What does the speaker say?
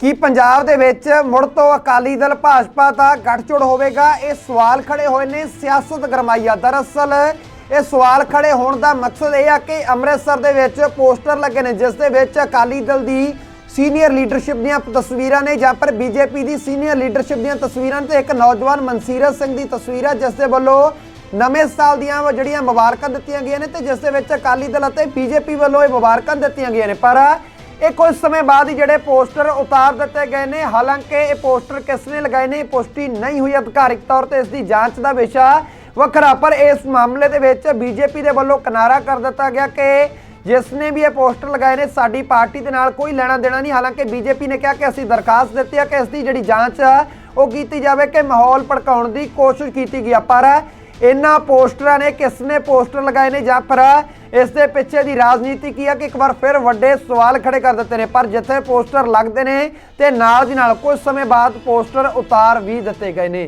ਕੀ ਪੰਜਾਬ ਦੇ ਵਿੱਚ ਮੁੜ ਤੋਂ ਅਕਾਲੀ ਦਲ, ਭਾਜਪਾ ਦਾ ਗੱਠਜੋੜ ਹੋਵੇਗਾ? ਇਹ ਸਵਾਲ ਖੜੇ ਹੋਏ ਨੇ, ਸਿਆਸਤ ਗਰਮਾਈਆ ਦਰਅਸਲ ਇਹ ਸਵਾਲ ਖੜੇ ਹੋਣ ਦਾ ਮਕਸਦ ਇਹ ਆ ਕਿ ਅੰਮ੍ਰਿਤਸਰ ਦੇ ਵਿੱਚ ਪੋਸਟਰ ਲੱਗੇ ਨੇ, ਜਿਸ ਦੇ ਵਿੱਚ ਅਕਾਲੀ ਦਲ ਦੀ ਸੀਨੀਅਰ ਲੀਡਰਸ਼ਿਪ ਦੀਆਂ ਤਸਵੀਰਾਂ ਨੇ, ਜਾਂ ਪਰ ਬੀਜੇਪੀ ਦੀ ਸੀਨੀਅਰ ਲੀਡਰਸ਼ਿਪ ਦੀਆਂ ਤਸਵੀਰਾਂ ਤੇ ਇੱਕ ਨੌਜਵਾਨ ਮਨਸੀਰਤ ਸਿੰਘ ਦੀ ਤਸਵੀਰ ਹੈ ਜਿਸ ਦੇ ਵੱਲੋਂ ਨਵੇਂ ਸਾਲ ਦੀਆਂ ਜਿਹੜੀਆਂ ਮੁਬਾਰਕਾਂ ਦਿੱਤੀਆਂ ਗਈਆਂ ਨੇ, ਤੇ ਜਿਸ ਦੇ ਵਿੱਚ ਅਕਾਲੀ ਦਲ ਅਤੇ ਬੀਜੇਪੀ ਵੱਲੋਂ ਇਹ ਮੁਬਾਰਕਾਂ ਦਿੱਤੀਆਂ ਗਈਆਂ ਨੇ। ਪਰ ਇਹ ਕੁਝ ਸਮੇਂ ਬਾਅਦ ਹੀ ਜਿਹੜੇ ਪੋਸਟਰ ਉਤਾਰ ਦਿੱਤੇ ਗਏ ਨੇ, ਹਾਲਾਂਕਿ ਇਹ ਪੋਸਟਰ ਕਿਸ ਨੇ ਲਗਾਏ ਨੇ, ਇਹ ਪੁਸ਼ਟੀ ਨਹੀਂ ਹੋਈ ਅਧਿਕਾਰਿਕ ਤੌਰ ਤੇ, ਇਸ ਦੀ ਜਾਂਚ ਦਾ ਵਿਸ਼ਾ ਵੱਖਰਾ, ਪਰ ਇਸ ਮਾਮਲੇ ਦੇ ਵਿੱਚ ਬੀਜੇਪੀ ਦੇ ਵੱਲੋਂ ਕਿਨਾਰਾ ਕਰ ਦਿੱਤਾ ਗਿਆ ਕਿ ਜਿਸ ਨੇ ਵੀ ਇਹ ਪੋਸਟਰ ਲਗਾਏ ਨੇ, ਸਾਡੀ ਪਾਰਟੀ ਦੇ ਨਾਲ ਕੋਈ ਲੈਣਾ ਦੇਣਾ ਨਹੀਂ, ਹਾਲਾਂਕਿ ਬੀਜੇਪੀ ਨੇ ਕਿਹਾ ਕਿ ਅਸੀਂ ਦਰਖਾਸਤ ਦਿੱਤੀ ਹੈ ਕਿ ਇਸ ਦੀ ਜਿਹੜੀ ਜਾਂਚ ਆ, ਉਹ ਕੀਤੀ ਜਾਵੇ ਕਿ ਮਾਹੌਲ ਭੜਕਾਉਣ ਦੀ ਕੋਸ਼ਿਸ਼ ਕੀਤੀ ਗਈ ਆ, ਪਰ ਇਹਨਾਂ ਪੋਸਟਰਾਂ ਨੇ, ਕਿਸ ਨੇ ਪੋਸਟਰ ਲਗਾਏ ਨੇ ਜਾਂ ਫਿਰ ਇਸ ਦੇ ਪਿੱਛੇ ਦੀ ਰਾਜਨੀਤੀ ਕੀ ਆ ਕਿ ਇੱਕ ਵਾਰ ਫਿਰ ਵੱਡੇ ਸਵਾਲ ਖੜੇ ਕਰ ਦਿੱਤੇ ਨੇ। ਪਰ ਜਿੱਥੇ ਪੋਸਟਰ ਲੱਗਦੇ ਨੇ ਤੇ ਨਾਲ ਦੀ ਨਾਲ ਕੁਝ ਸਮੇਂ ਬਾਅਦ ਪੋਸਟਰ ਉਤਾਰ ਵੀ ਦਿੱਤੇ ਗਏ ਨੇ।